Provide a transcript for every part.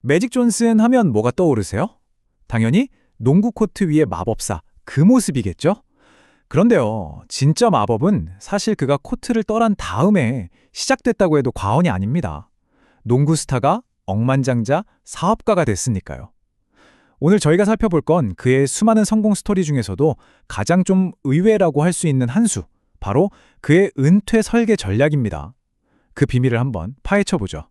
매직 존슨 하면 뭐가 떠오르세요? 당연히 농구 코트 위의 마법사 그 모습이겠죠? 그런데요, 진짜 마법은 사실 그가 코트를 떠난 다음에 시작됐다고 해도 과언이 아닙니다. 농구 스타가 억만장자 사업가가 됐으니까요. 오늘 저희가 살펴볼 건 그의 수많은 성공 스토리 중에서도 가장 좀 의외라고 할 수 있는 한 수, 바로 그의 은퇴 설계 전략입니다. 그 비밀을 한번 파헤쳐보죠.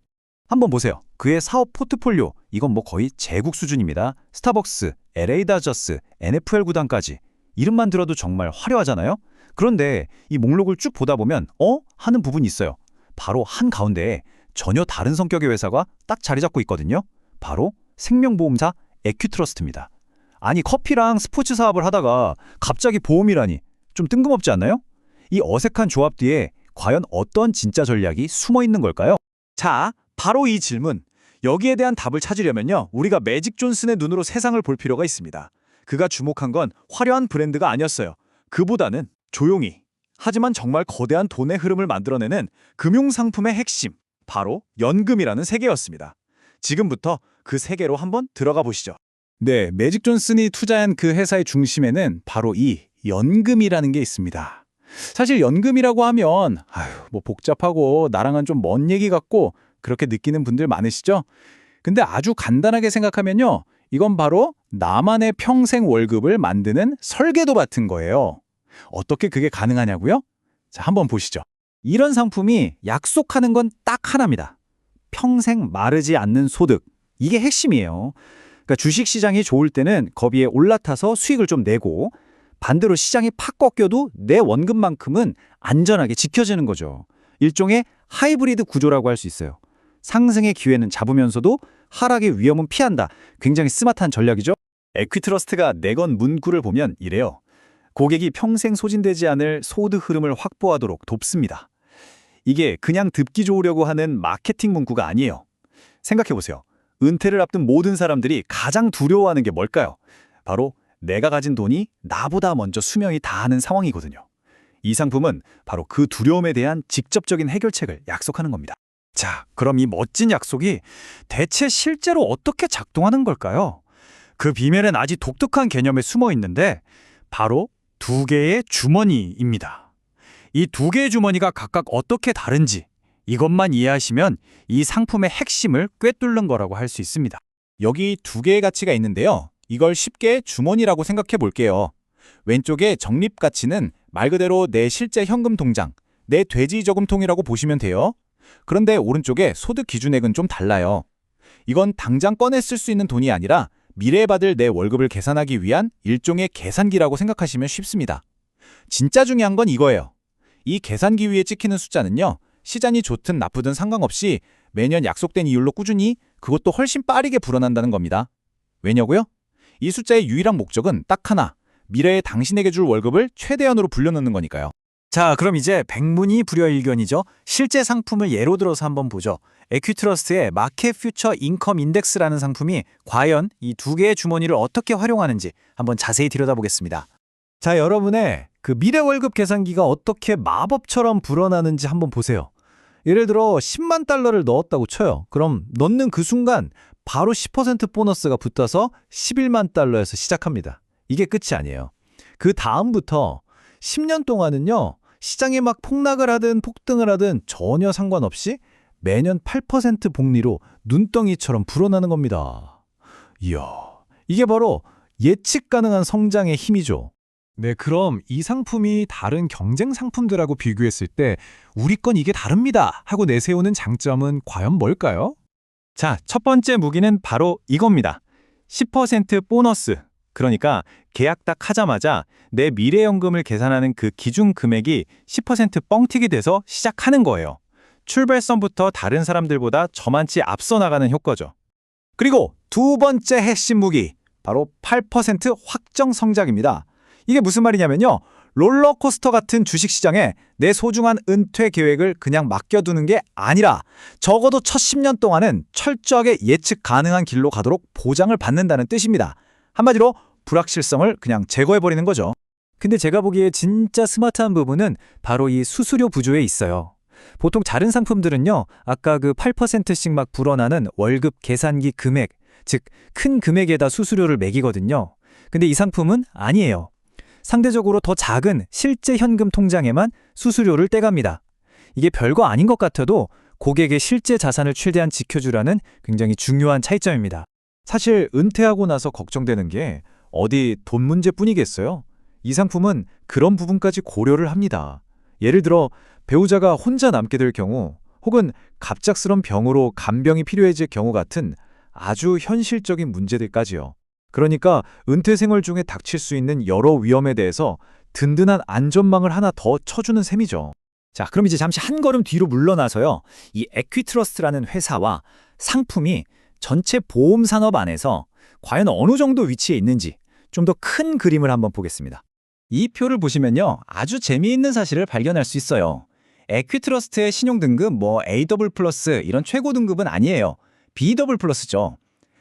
한번 보세요. 그의 사업 포트폴리오, 이건 뭐 거의 제국 수준입니다. 스타벅스, LA 다저스, NFL 구단까지. 이름만 들어도 정말 화려하잖아요? 그런데 이 목록을 쭉 보다 보면 어? 하는 부분이 있어요. 바로 한 가운데에 전혀 다른 성격의 회사가 딱 자리 잡고 있거든요. 바로 생명보험사 에큐트러스트입니다. 아니 커피랑 스포츠 사업을 하다가 갑자기 보험이라니 좀 뜬금없지 않나요? 이 어색한 조합 뒤에 과연 어떤 진짜 전략이 숨어 있는 걸까요? 자, 바로 이 질문. 여기에 대한 답을 찾으려면요. 우리가 매직 존슨의 눈으로 세상을 볼 필요가 있습니다. 그가 주목한 건 화려한 브랜드가 아니었어요. 그보다는 조용히 하지만 정말 거대한 돈의 흐름을 만들어내는 금융 상품의 핵심, 바로 연금이라는 세계였습니다. 지금부터 그 세계로 한번 들어가 보시죠. 네, 매직 존슨이 투자한 그 회사의 중심에는 바로 이 연금이라는 게 있습니다. 사실 연금이라고 하면 아휴, 뭐 복잡하고 나랑은 좀 먼 얘기 같고 그렇게 느끼는 분들 많으시죠? 근데 아주 간단하게 생각하면요. 이건 바로 나만의 평생 월급을 만드는 설계도 같은 거예요. 어떻게 그게 가능하냐고요? 자, 한번 보시죠. 이런 상품이 약속하는 건 딱 하나입니다. 평생 마르지 않는 소득. 이게 핵심이에요. 그러니까 주식 시장이 좋을 때는 거기에 올라타서 수익을 좀 내고 반대로 시장이 팍 꺾여도 내 원금만큼은 안전하게 지켜지는 거죠. 일종의 하이브리드 구조라고 할 수 있어요. 상승의 기회는 잡으면서도 하락의 위험은 피한다. 굉장히 스마트한 전략이죠. 에퀴트러스트가 내건 문구를 보면 이래요. 고객이 평생 소진되지 않을 소득 흐름을 확보하도록 돕습니다. 이게 그냥 듣기 좋으려고 하는 마케팅 문구가 아니에요. 생각해 보세요. 은퇴를 앞둔 모든 사람들이 가장 두려워하는 게 뭘까요? 바로 내가 가진 돈이 나보다 먼저 수명이 다하는 상황이거든요. 이 상품은 바로 그 두려움에 대한 직접적인 해결책을 약속하는 겁니다. 자, 그럼 이 멋진 약속이 대체 실제로 어떻게 작동하는 걸까요? 그 비밀은 아주 독특한 개념에 숨어 있는데 바로 두 개의 주머니입니다. 이 두 개의 주머니가 각각 어떻게 다른지 이것만 이해하시면 이 상품의 핵심을 꿰뚫는 거라고 할 수 있습니다. 여기 두 개의 가치가 있는데요. 이걸 쉽게 주머니라고 생각해 볼게요. 왼쪽의 적립 가치는 말 그대로 내 실제 현금 통장, 내 돼지 저금통이라고 보시면 돼요. 그런데 오른쪽의 소득 기준액은 좀 달라요. 이건 당장 꺼내 쓸 수 있는 돈이 아니라 미래에 받을 내 월급을 계산하기 위한 일종의 계산기라고 생각하시면 쉽습니다. 진짜 중요한 건 이거예요. 이 계산기 위에 찍히는 숫자는요. 시장이 좋든 나쁘든 상관없이 매년 약속된 이율로 꾸준히 그것도 훨씬 빠르게 불어난다는 겁니다. 왜냐고요? 이 숫자의 유일한 목적은 딱 하나. 미래에 당신에게 줄 월급을 최대한으로 불려넣는 거니까요. 자, 그럼 이제 백문이 불여일견이죠. 실제 상품을 예로 들어서 한번 보죠. 에퀴트러스트의 마켓 퓨처 인컴 인덱스라는 상품이 과연 이 두 개의 주머니를 어떻게 활용하는지 한번 자세히 들여다보겠습니다. 자, 여러분의 그 미래 월급 계산기가 어떻게 마법처럼 불어나는지 한번 보세요. 예를 들어 10만 달러를 넣었다고 쳐요. 그럼 넣는 그 순간 바로 10% 보너스가 붙어서 11만 달러에서 시작합니다. 이게 끝이 아니에요. 그 다음부터 10년 동안은요, 시장이 막 폭락을 하든 폭등을 하든 전혀 상관없이 매년 8% 복리로 눈덩이처럼 불어나는 겁니다. 이야, 이게 바로 예측 가능한 성장의 힘이죠. 네, 그럼 이 상품이 다른 경쟁 상품들하고 비교했을 때 우리 건 이게 다릅니다 하고 내세우는 장점은 과연 뭘까요? 자, 첫 번째 무기는 바로 이겁니다. 10% 보너스. 그러니까 계약 딱 하자마자 내 미래연금을 계산하는 그 기준 금액이 10% 뻥튀기 돼서 시작하는 거예요. 출발선부터 다른 사람들보다 저만치 앞서 나가는 효과죠. 그리고 두 번째 핵심 무기, 바로 8% 확정 성장입니다. 이게 무슨 말이냐면요. 롤러코스터 같은 주식시장에 내 소중한 은퇴 계획을 그냥 맡겨두는 게 아니라 적어도 첫 10년 동안은 철저하게 예측 가능한 길로 가도록 보장을 받는다는 뜻입니다. 한마디로 불확실성을 그냥 제거해버리는 거죠. 근데 제가 보기에 진짜 스마트한 부분은 바로 이 수수료 부조에 있어요. 보통 다른 상품들은요, 아까 그 8%씩 막 불어나는 월급 계산기 금액, 즉, 큰 금액에다 수수료를 매기거든요. 근데 이 상품은 아니에요. 상대적으로 더 작은 실제 현금 통장에만 수수료를 떼갑니다. 이게 별거 아닌 것 같아도 고객의 실제 자산을 최대한 지켜주라는 굉장히 중요한 차이점입니다. 사실 은퇴하고 나서 걱정되는 게 어디 돈 문제뿐이겠어요. 이 상품은 그런 부분까지 고려를 합니다. 예를 들어 배우자가 혼자 남게 될 경우 혹은 갑작스런 병으로 간병이 필요해질 경우 같은 아주 현실적인 문제들까지요. 그러니까 은퇴 생활 중에 닥칠 수 있는 여러 위험에 대해서 든든한 안전망을 하나 더 쳐주는 셈이죠. 자, 그럼 이제 잠시 한 걸음 뒤로 물러나서요. 이 에퀴트러스트라는 회사와 상품이 전체 보험 산업 안에서 과연 어느 정도 위치에 있는지 좀 더 큰 그림을 한번 보겠습니다. 이 표를 보시면요. 아주 재미있는 사실을 발견할 수 있어요. 에퀴트러스트의 신용 등급 뭐 AW 플러스 이런 최고 등급은 아니에요. BW 플러스죠.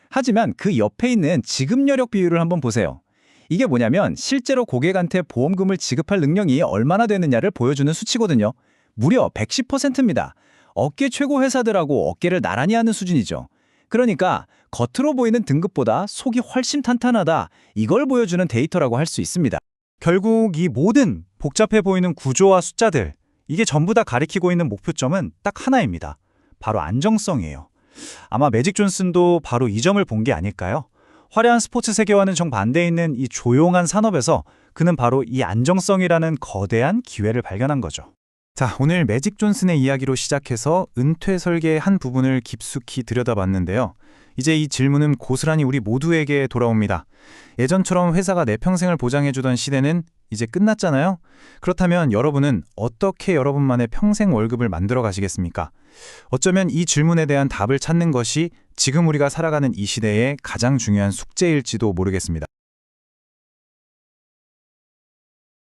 하지만 그 옆에 있는 지급 여력 비율을 한번 보세요. 이게 뭐냐면 실제로 고객한테 보험금을 지급할 능력이 얼마나 되느냐를 보여주는 수치거든요. 무려 110%입니다. 업계 최고 회사들하고 어깨를 나란히 하는 수준이죠. 그러니까 겉으로 보이는 등급보다 속이 훨씬 탄탄하다. 이걸 보여주는 데이터라고 할 수 있습니다. 결국 이 모든 복잡해 보이는 구조와 숫자들, 이게 전부 다 가리키고 있는 목표점은 딱 하나입니다. 바로 안정성이에요. 아마 매직 존슨도 바로 이 점을 본 게 아닐까요? 화려한 스포츠 세계와는 정반대에 있는 이 조용한 산업에서 그는 바로 이 안정성이라는 거대한 기회를 발견한 거죠. 자, 오늘 매직 존슨의 이야기로 시작해서 은퇴 설계의 한 부분을 깊숙이 들여다봤는데요. 이제 이 질문은 고스란히 우리 모두에게 돌아옵니다. 예전처럼 회사가 내 평생을 보장해주던 시대는 이제 끝났잖아요. 그렇다면 여러분은 어떻게 여러분만의 평생 월급을 만들어 가시겠습니까? 어쩌면 이 질문에 대한 답을 찾는 것이 지금 우리가 살아가는 이 시대의 가장 중요한 숙제일지도 모르겠습니다.